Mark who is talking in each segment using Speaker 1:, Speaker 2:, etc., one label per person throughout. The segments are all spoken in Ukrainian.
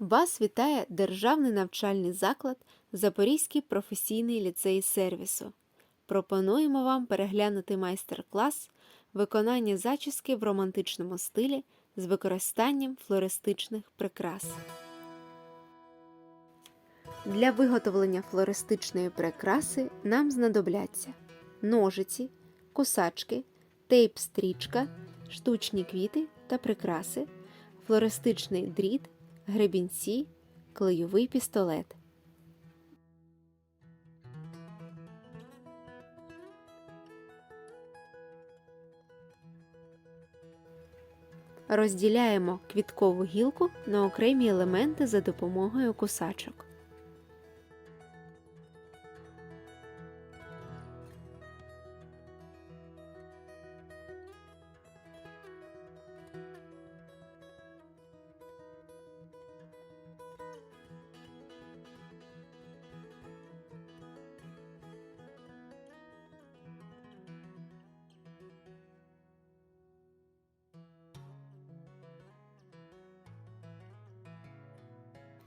Speaker 1: Вас вітає Державний навчальний заклад Запорізький професійний ліцей сервісу. Пропонуємо вам переглянути майстер-клас виконання зачіски в романтичному стилі з використанням флористичних прикрас. Для виготовлення флористичної прикраси нам знадобляться ножиці, кусачки, тейп-стрічка, штучні квіти та прикраси, флористичний дріт, гребінці, клейовий пістолет. Розділяємо квіткову гілку на окремі елементи за допомогою кусачок.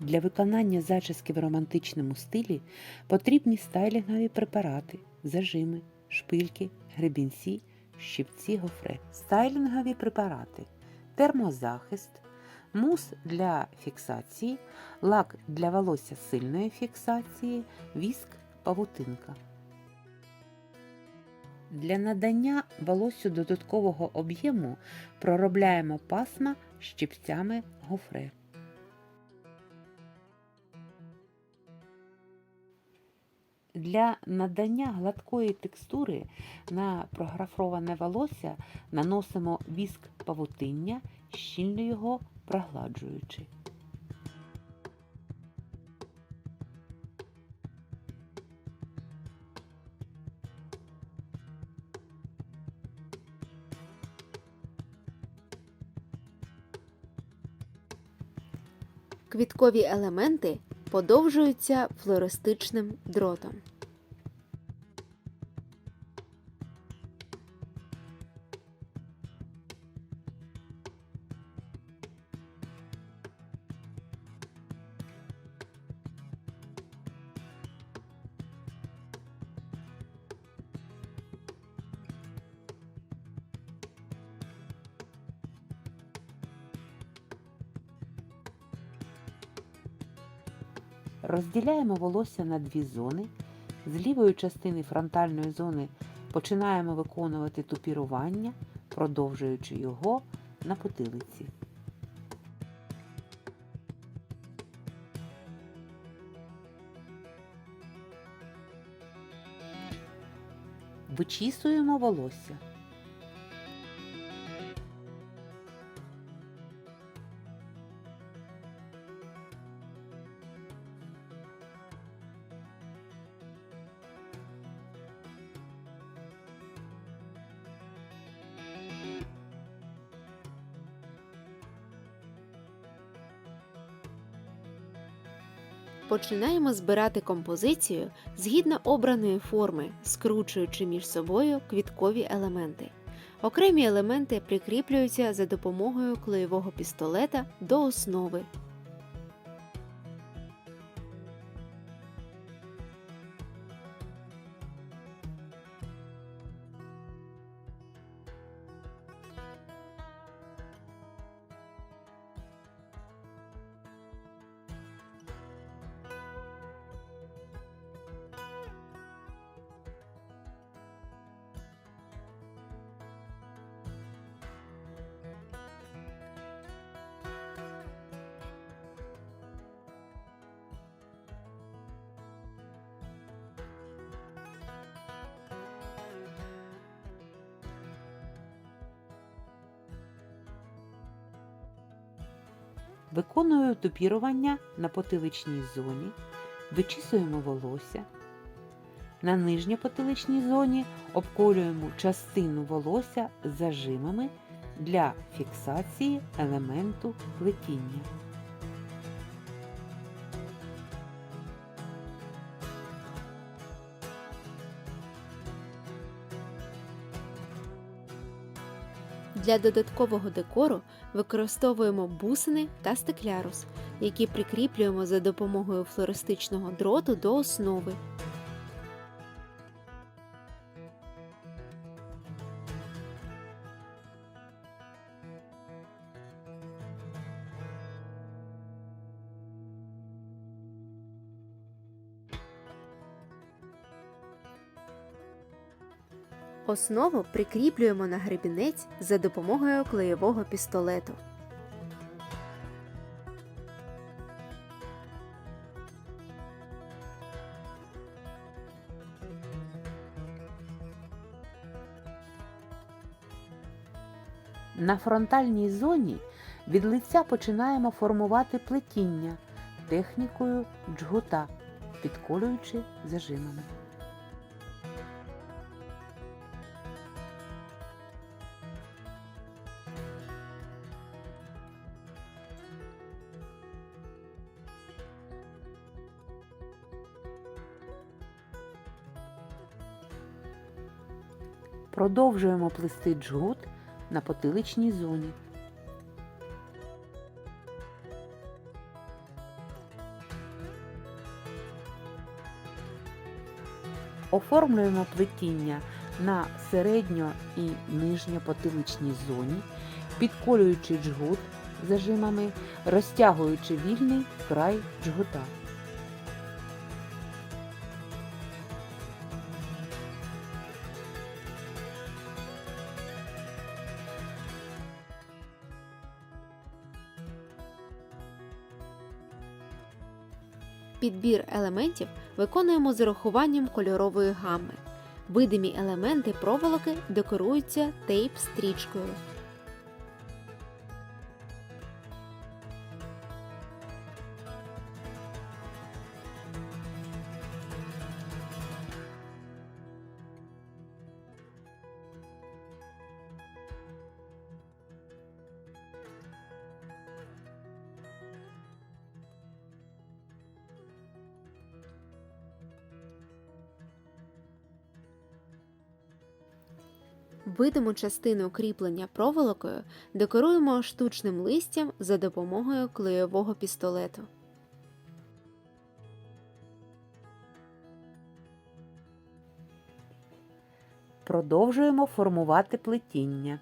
Speaker 2: Для виконання зачіски в романтичному стилі потрібні стайлінгові препарати, зажими, шпильки, гребінці, щипці гофре. Стайлінгові препарати, термозахист, мус для фіксації, лак для волосся сильної фіксації, віск, павутинка. Для надання волоссю додаткового об'єму проробляємо пасма щипцями гофре. Для надання гладкої текстури на прографоване волосся наносимо віск павутиння, щільно його прогладжуючи.
Speaker 1: Квіткові елементи подовжуються флористичним дротом.
Speaker 2: Розділяємо волосся на дві зони. З лівої частини фронтальної зони починаємо виконувати тупірування, продовжуючи його на потилиці. Вичісуємо волосся.
Speaker 1: Починаємо збирати композицію згідно обраної форми, скручуючи між собою квіткові елементи. Окремі елементи прикріплюються за допомогою клеєвого пістолета до основи.
Speaker 2: Виконую тупірування на потиличній зоні, вичісуємо волосся. На нижній потиличній зоні обколюємо частину волосся зажимами для фіксації елементу плетіння.
Speaker 1: Для додаткового декору використовуємо бусини та стеклярус, які прикріплюємо за допомогою флористичного дроту до основи. Основу прикріплюємо на гребінець за допомогою клеєвого пістолету.
Speaker 2: На фронтальній зоні від лиця починаємо формувати плетіння технікою джгута, підколюючи зажимами. Продовжуємо плести джгут на потиличній зоні. Оформлюємо плетіння на середньо і нижньопотиличній зоні, підколюючи джгут зажимами, розтягуючи вільний край джгута.
Speaker 1: Підбір елементів виконуємо з урахуванням кольорової гами. Видимі елементи проволоки декоруються тейп-стрічкою. Видиму частину кріплення проволокою декоруємо штучним листям за допомогою клеєвого пістолету.
Speaker 2: Продовжуємо формувати плетіння.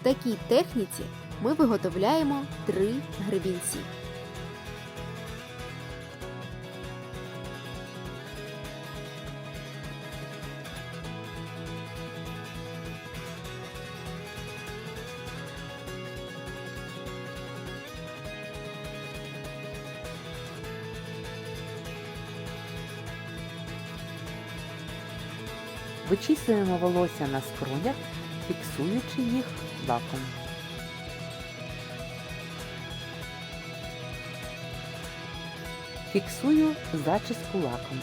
Speaker 1: В такій техніці ми виготовляємо три гребінці.
Speaker 2: Вичісуємо волосся на скронях, фіксуючи їх лаком. Фіксую зачіску лаком.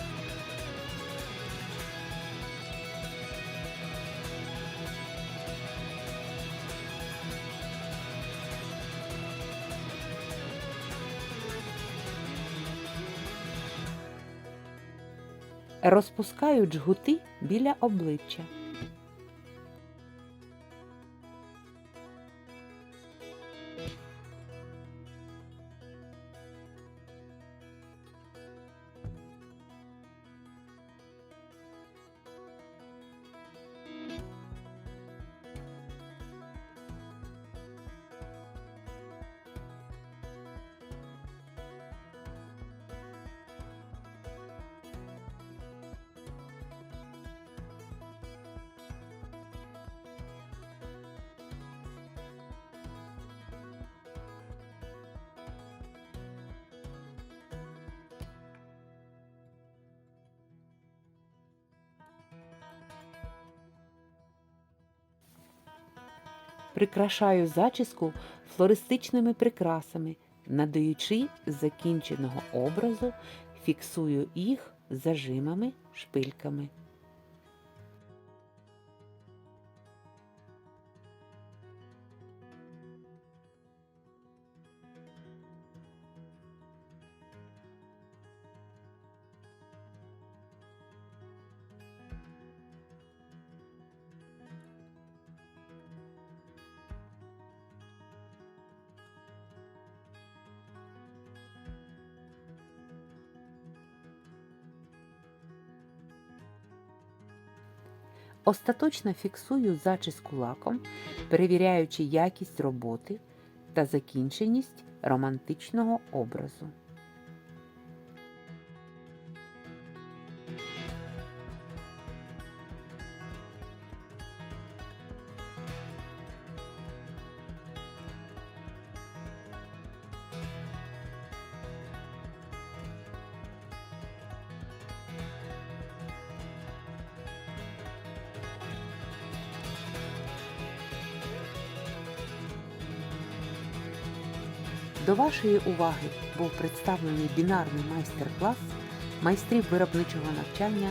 Speaker 2: Розпускаю джгути біля обличчя. Прикрашаю зачіску флористичними прикрасами, надаючи закінченого образу, фіксую їх зажимами, шпильками. Остаточно фіксую зачіску лаком, перевіряючи якість роботи та закінченість романтичного образу. До вашої уваги був представлений бінарний майстер-клас майстрів виробничого навчання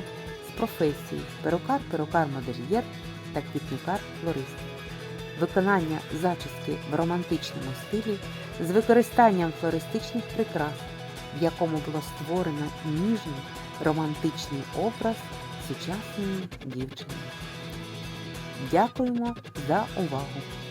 Speaker 2: з професії перукар, перукар-модельєр та квітникар-флорист. Виконання зачіски в романтичному стилі з використанням флористичних прикрас, в якому було створено ніжний романтичний образ сучасної дівчини. Дякуємо за увагу!